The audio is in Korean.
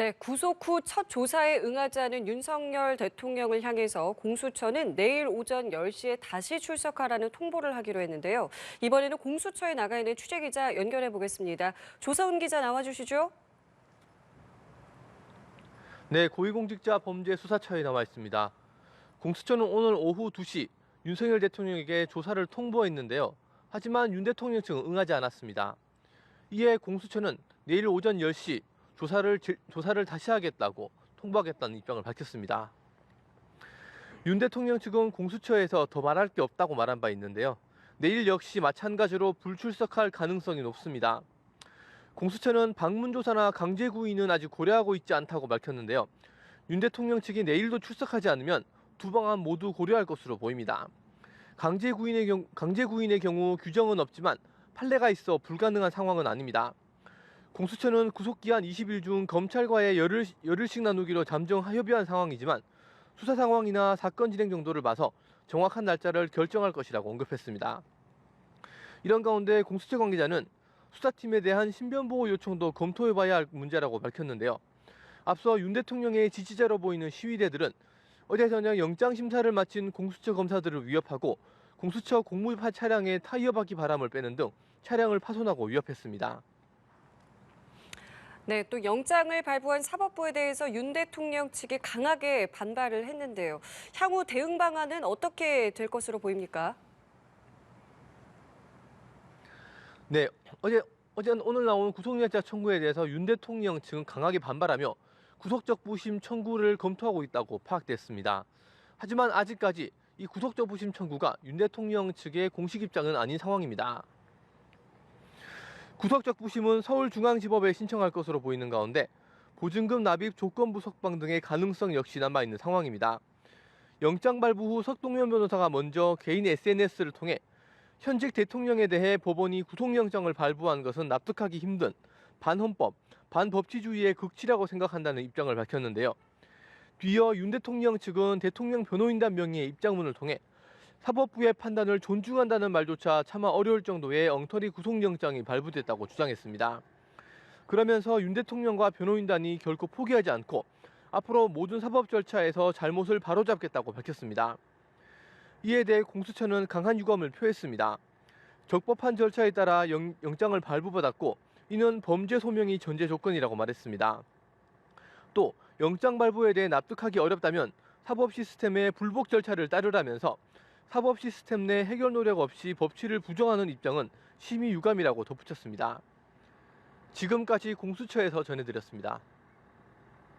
네, 구속 후 첫 조사에 응하지 않은 윤석열 대통령을 향해서 공수처는 내일 오전 10시에 다시 출석하라는 통보를 하기로 했는데요. 이번에는 공수처에 나가 있는 취재기자 연결해 보겠습니다. 조서은 기자 나와주시죠. 네, 고위공직자 범죄 수사처에 나와 있습니다. 공수처는 오늘 오후 2시 윤석열 대통령에게 조사를 통보했는데요. 하지만 윤 대통령 측은 응하지 않았습니다. 이에 공수처는 내일 오전 10시 조사를 제- 조사를 다시 하겠다고 통보하겠다는 입장을 밝혔습니다. 윤 대통령 측은 공수처에서 더 말할 게 없다고 말한 바 있는데요. 내일 역시 마찬가지로 불출석할 가능성이 높습니다. 공수처는 방문 조사나 강제 구인은 아직 고려하고 있지 않다고 밝혔는데요. 윤 대통령 측이 내일도 출석하지 않으면 두 방안 모두 고려할 것으로 보입니다. 강제 구인의 경 강제 구인의 경우 규정은 없지만 판례가 있어 불가능한 상황은 아닙니다. 공수처는 구속 기한 20일 중 검찰과의 열흘 열흘씩 나누기로 잠정 협의한 상황이지만 수사 상황이나 사건 진행 정도를 봐서 정확한 날짜를 결정할 것이라고 언급했습니다. 이런 가운데 공수처 관계자는 수사팀에 대한 신변 보호 요청도 검토해봐야 할 문제라고 밝혔는데요. 앞서 윤 대통령의 지지자로 보이는 시위대들은 어제 저녁 영장 심사를 마친 공수처 검사들을 위협하고 공수처 공무파 차량에 타이어 바퀴 바람을 빼는 등 차량을 파손하고 위협했습니다. 네, 또 영장을 발부한 사법부에 대해서 윤 대통령 측이 강하게 반발을 했는데요. 향후 대응 방안은 어떻게 될 것으로 보입니까? 네, 어제 어제 오늘 나온 구속영장 청구에 대해서 윤 대통령 측은 강하게 반발하며 구속적 부심 청구를 검토하고 있다고 파악됐습니다. 하지만 아직까지 이 구속적 부심 청구가 윤 대통령 측의 공식 입장은 아닌 상황입니다. 구속적 부심은 서울중앙지법에 신청할 것으로 보이는 가운데 보증금 납입 조건부 석방 등의 가능성 역시 남아 있는 상황입니다. 영장 발부 후 석동현 변호사가 먼저 개인 SNS를 통해 현직 대통령에 대해 법원이 구속영장을 발부한 것은 납득하기 힘든 반헌법, 반법치주의의 극치라고 생각한다는 입장을 밝혔는데요. 뒤이어 윤 대통령 측은 대통령 변호인단 명의의 입장문을 통해 사법부의 판단을 존중한다는 말조차 차마 어려울 정도의 엉터리 구속영장이 발부됐다고 주장했습니다. 그러면서 윤 대통령과 변호인단이 결코 포기하지 않고 앞으로 모든 사법 절차에서 잘못을 바로잡겠다고 밝혔습니다. 이에 대해 공수처는 강한 유감을 표했습니다. 적법한 절차에 따라 영, 영장을 발부받았고 이는 범죄 소명이 전제 조건이라고 말했습니다. 또 영장 발부에 대해 납득하기 어렵다면 사법 시스템의 불복 절차를 따르라면서 사법 시스템 내 해결 노력 없이 법치를 부정하는 입장은 심히 유감이라고 덧붙였습니다. 지금까지 공수처에서 전해드렸습니다.